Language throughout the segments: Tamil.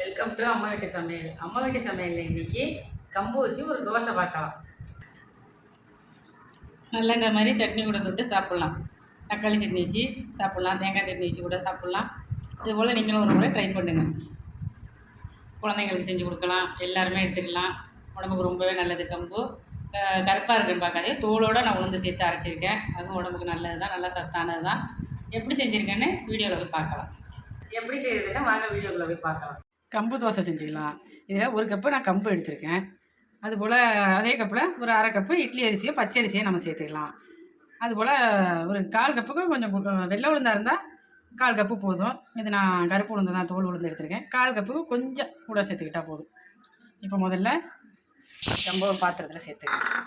வெல்கம் டு அம்மா வீட்டு சமையல். அம்மா வீட்டு சமையலில் இன்னைக்கு கம்பு வச்சு ஒரு தோசை பார்க்கலாம். நல்லா இந்த மாதிரி சட்னி கூட தொட்டு சாப்பிட்லாம். தக்காளி சட்னி வச்சு சாப்பிட்லாம். தேங்காய் சட்னி வச்சு கூட சாப்பிட்லாம். இது போல் நீங்களும் ஒரு முறை ட்ரை பண்ணுங்க. குழந்தைங்களுக்கு செஞ்சு கொடுக்கலாம். எல்லாருமே எடுத்துக்கலாம். உடம்புக்கு ரொம்பவே நல்லது கம்பு. கருப்பாக இருக்குன்னு பார்க்காதே தோலோடு நான் உளுந்து சேர்த்து அரைச்சிருக்கேன். அதுவும் உடம்புக்கு நல்லது தான் நல்லா சத்தானது தான் எப்படி செஞ்சுருக்கேன்னு வீடியோவில் போய் பார்க்கலாம். எப்படி செய்கிறதுன்னு வாங்க வீடியோக்குள்ளே போய் பார்க்கலாம். கம்பு தோசை செஞ்சுக்கலாம். இதில் ஒரு கப்பு நான் கம்பு எடுத்திருக்கேன். அதுபோல் அதே கப்பில் ஒரு அரை கப்பு இட்லி அரிசியோ பச்சை அரிசியோ நம்ம சேர்த்துக்கலாம். அதுபோல் ஒரு கால் கப்புக்கு கொஞ்சம் வெள்ளை உளுந்தாக இருந்தால் கால் கப்பு போதும். இது நான் கருப்பு உளுந்து தான் தோல் உளுந்து எடுத்திருக்கேன். கால் கப்புக்கு கொஞ்சம் கூட சேர்த்துக்கிட்டால் போதும். இப்போ முதல்ல கம்பு பாத்திரத்தில் சேர்த்துக்கலாம்.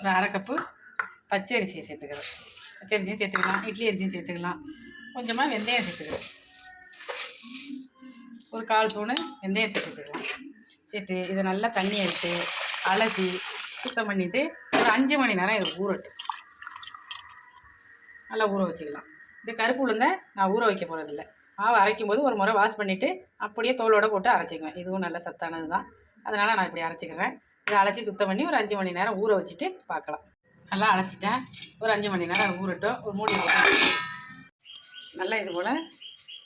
ஒரு அரை கப்பு பச்சரிசியை சேர்த்துக்கிறோம் சேர்த்துக்கிறேன். சேர்த்துக்கலாம் இட்லி அரிசியும் சேர்த்துக்கலாம். கொஞ்சமாக வெந்தயம் சேர்த்துக்கிறோம் ஒரு கால் ஸ்பூனு வெந்தயத்தை சேர்த்துக்கலாம் சேர்த்து இதை நல்லா தண்ணி எடுத்து அலசி சுத்தம் பண்ணிவிட்டு ஒரு அஞ்சு மணி நேரம் இது ஊறட்டும் நல்லா ஊற வச்சுக்கலாம். இந்த கருப்பு உளுந்தை நான் ஊற வைக்க போகிறதில்ல மாவு அரைக்கும் போது ஒரு முறை வாஷ் பண்ணிவிட்டு அப்படியே தோலோடு போட்டு அரைச்சிக்குவேன். இதுவும் நல்ல சத்தானது தான். அதனால் நான் இப்படி அரைச்சிக்கிறேன். இதை அலசி சுத்தம் பண்ணி ஒரு அஞ்சு மணி நேரம் ஊற வச்சுட்டு பார்க்கலாம். நல்லா அலசிட்டேன். ஒரு அஞ்சு மணி நேரம் ஊறட்டும். ஒரு மூடி நல்லா இது போல்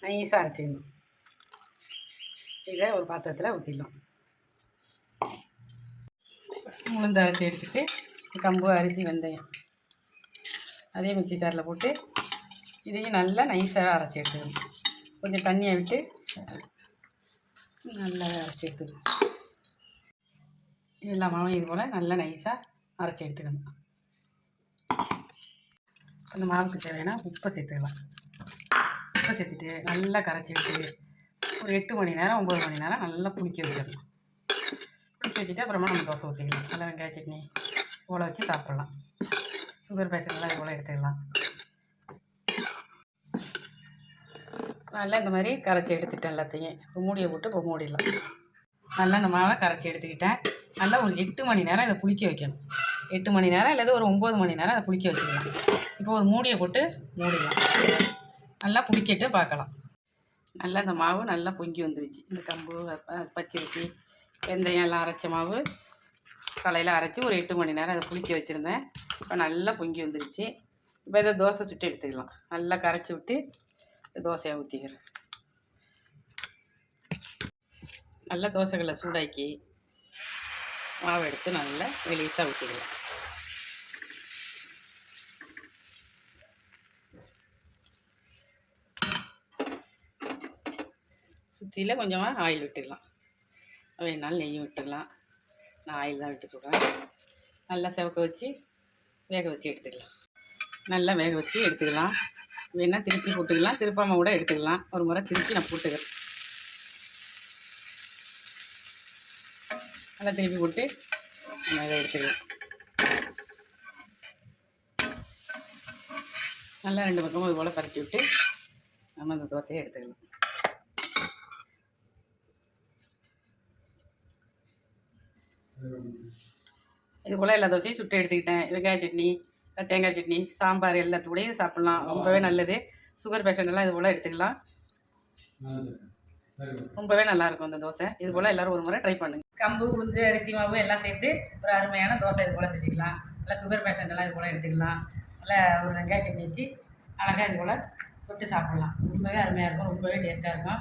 நைஸாக அரைச்சிக்கணும். இதை ஒரு பாத்திரத்தில் ஊற்றிடலாம் உளுந்து அரிசி எடுத்துட்டு கம்பு அரிசி வெந்தயம். அதே மிக்சி சாரில் போட்டு இதையும் நல்லா நைஸாக அரைச்சி எடுத்துக்கணும். கொஞ்சம் தண்ணியை விட்டு நல்லா அரைச்சி எடுத்துக்கணும். எல்லா மாவும் இது போல் நல்லா நைஸாக அரைச்சி எடுத்துக்கணும். அந்த மாவுக்கு தேவையான உப்பை சேர்த்துக்கலாம். உப்பை சேர்த்துட்டு நல்லா கரைச்சி விட்டு ஒரு எட்டு மணி நேரம் ஒம்பது மணி நேரம் நல்லா புளிக்க வச்சிடணும். புளிக்க வச்சுட்டு அப்புறமா நம்ம தோசை ஊற்றிக்கலாம் நல்லா வெங்காய சட்னி இவ்வளோ வச்சு சாப்பிட்லாம். சுகர் பேஷண்ட்லாம் இவ்வளோ எடுத்துக்கலாம். நல்லா இந்த மாதிரி கரைச்சி எடுத்துட்டேன் எல்லாத்தையும். இப்போ மூடியை போட்டு இப்போ மூடிடலாம். நல்லா இந்த மாவை கரைச்சி எடுத்துக்கிட்டேன். நல்லா ஒரு எட்டு மணி நேரம் இதை புளிக்க வைக்கணும். எட்டு மணி நேரம் இல்லை ஒரு ஒம்பது மணி நேரம் அதை புளிக்க வச்சுக்கலாம். இப்போ ஒரு மூடியை போட்டு மூடிடலாம். நல்லா புளிக்கிட்டு பார்க்கலாம். நல்லா இந்த மாவு நல்லா பொங்கி வந்துருச்சு. இந்த கம்பு பச்சரிசி வெந்தயம் எல்லாம் அரைச்ச மாவு காலையில் அரைச்சி ஒரு எட்டு மணி நேரம் அதை புளிக்க வச்சுருந்தேன். இப்போ நல்லா பொங்கி வந்துருச்சு. இப்போ இதை தோசை சுட்டு எடுத்துக்கலாம். நல்லா கரைச்சி விட்டு தோசையை ஊற்றிக்கிறேன் நல்லா தோசைகளை சூடாக்கி மாவு எடுத்து நல்லா வெளியசாக ஊற்றிக்கலாம் சுற்றியில் கொஞ்சமாக ஆயில் விட்டுக்கலாம். வேணாலும் நெய்யும் விட்டுக்கலாம் நான் ஆயில் தான் விட்டு சொல்கிறேன் நல்லா செவக்க வச்சு வேக வச்சு எடுத்துக்கலாம். நல்லா வேக வச்சு எடுத்துக்கலாம். வேணால் திருப்பி போட்டுக்கலாம். திருப்பாமல் கூட எடுத்துக்கலாம். ஒரு முறை திருப்பி நான் போட்டுக்கிறேன். நல்லா திருப்பி போட்டு நம்ம இதை எடுத்துக்கலாம். நல்லா ரெண்டு பக்கமும் இது போல் பரட்டி விட்டு நம்ம அந்த தோசையை எடுத்துக்கலாம். இது போல் எல்லா தோசையும் சுட்டு எடுத்துக்கிட்டேன். வெங்காய சட்னி தேங்காய் சட்னி சாம்பார் எல்லாத்துக்கூடயும் சாப்பிட்லாம். ரொம்பவே நல்லது. சுகர் பேஷண்ட் எல்லாம் இது போல் எடுத்துக்கலாம் ரொம்பவே நல்லா இருக்கும் இந்த தோசை. இது போல் எல்லாரும் ஒரு முறை ட்ரை பண்ணுங்க. கம்பு உளுந்து அரிசி மாவு எல்லாம் சேர்த்து ஒரு அருமையான தோசை இது போல் செஞ்சுக்கலாம். நல்லா சுகர் பேஷண்ட் எல்லாம் இது போல் எடுத்துக்கலாம். நல்லா ஒரு வெங்காய சட்னி வச்சு அழகாக இது போல் தொட்டு சாப்பிட்லாம். ரொம்பவே அருமையாக இருக்கும். ரொம்பவே டேஸ்ட்டாக இருக்கும்.